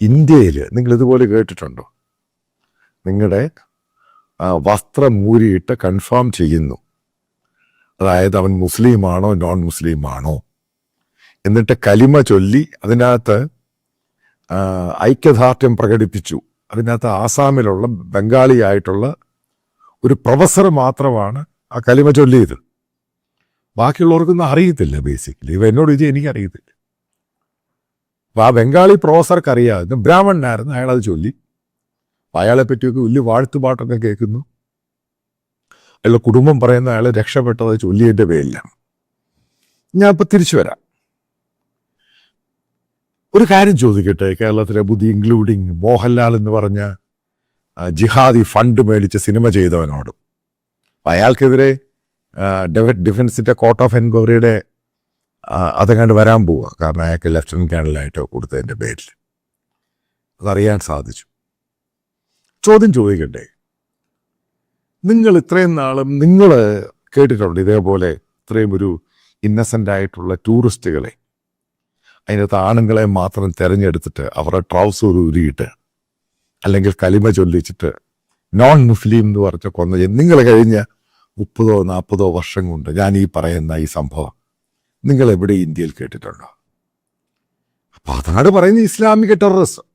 ഇന്ത്യയിൽ നിങ്ങൾ ഇതുപോലെ കേട്ടിട്ടുണ്ടോ? നിങ്ങളുടെ വസ്ത്രം മൂരിയിട്ട് കൺഫേം ചെയ്യുന്നു. അതായത് അവൻ മുസ്ലിമാണോ നോൺ മുസ്ലിമാണോ എന്നിട്ട് കലിമ ചൊല്ലി അതിനകത്ത് ഐക്യദാർഢ്യം പ്രകടിപ്പിച്ചു. അതിനകത്ത് ആസാമിലുള്ള ബംഗാളിയായിട്ടുള്ള ഒരു പ്രൊഫസർ മാത്രമാണ് ആ കലിമ ചൊല്ലിയത്. ബാക്കിയുള്ളവർക്കൊന്നും അറിയത്തില്ല ബേസിക്കലി ഇവ എന്നോട് ഇത് എനിക്കറിയത്തില്ല. അപ്പൊ ആ ബംഗാളി പ്രൊഫസർക്ക് അറിയാമായിരുന്നു ബ്രാഹ്മണനായിരുന്നു അയാളത് ചൊല്ലി. അപ്പൊ അയാളെ പറ്റിയൊക്കെ വലിയ വാഴ്ത്തുപാട്ടൊക്കെ കേൾക്കുന്നു. അയാളുടെ കുടുംബം പറയുന്ന അയാളെ രക്ഷപ്പെട്ടത് ചൊല്ലിയതിന്റെ പേരിലാണ്. ഞാൻ ഇപ്പൊ തിരിച്ചു വരാം. ഒരു കാര്യം ചോദിക്കട്ടെ കേരളത്തിലെ ബുദ്ധി ഇൻക്ലൂഡിങ് മോഹൻലാൽ എന്ന് പറഞ്ഞ ജിഹാദി ഫണ്ട് മേടിച്ച് സിനിമ ചെയ്തവനോട്. അയാൾക്കെതിരെ ആ, ഡെഫ- ഡിഫൻസിന്റെ കോർട്ട് ഓഫ് എൻക്വയറിയുടെ അതങ്ങാണ്ട് വരാൻ പോവുക കാരണം അയാൾക്ക് ലെഫ്റ്റനന്റ് കേണലായിട്ടോ കൊടുത്തതിന്റെ പേരിൽ. അതറിയാൻ സാധിച്ചു. ചോദ്യം ചോദിക്കട്ടെ നിങ്ങൾ ഇത്രയും നാളും നിങ്ങൾ കേട്ടിട്ടുണ്ട് ഇതേപോലെ ഇത്രയും ഒരു ഇന്നസെന്റ് ആയിട്ടുള്ള ടൂറിസ്റ്റുകളെ അതിനകത്ത് ആണുങ്ങളെ മാത്രം തിരഞ്ഞെടുത്തിട്ട് അവരുടെ ട്രൗസർ ഉരുകിയിട്ട് അല്ലെങ്കിൽ കലിമ ചൊല്ലിച്ചിട്ട് നോൺ മുസ്ലിം എന്ന് പറഞ്ഞ കൊന്ന നിങ്ങൾ കഴിഞ്ഞ മുപ്പതോ നാൽപ്പതോ വർഷം കൊണ്ട് ഞാൻ ഈ പറയുന്ന ഈ സംഭവം. നിങ്ങൾ എവിടെ ഇന്ത്യയിൽ കേട്ടിട്ടുണ്ടോ? അപ്പൊ അതാണ് പറയുന്നത് ഇസ്ലാമിക ടെററിസം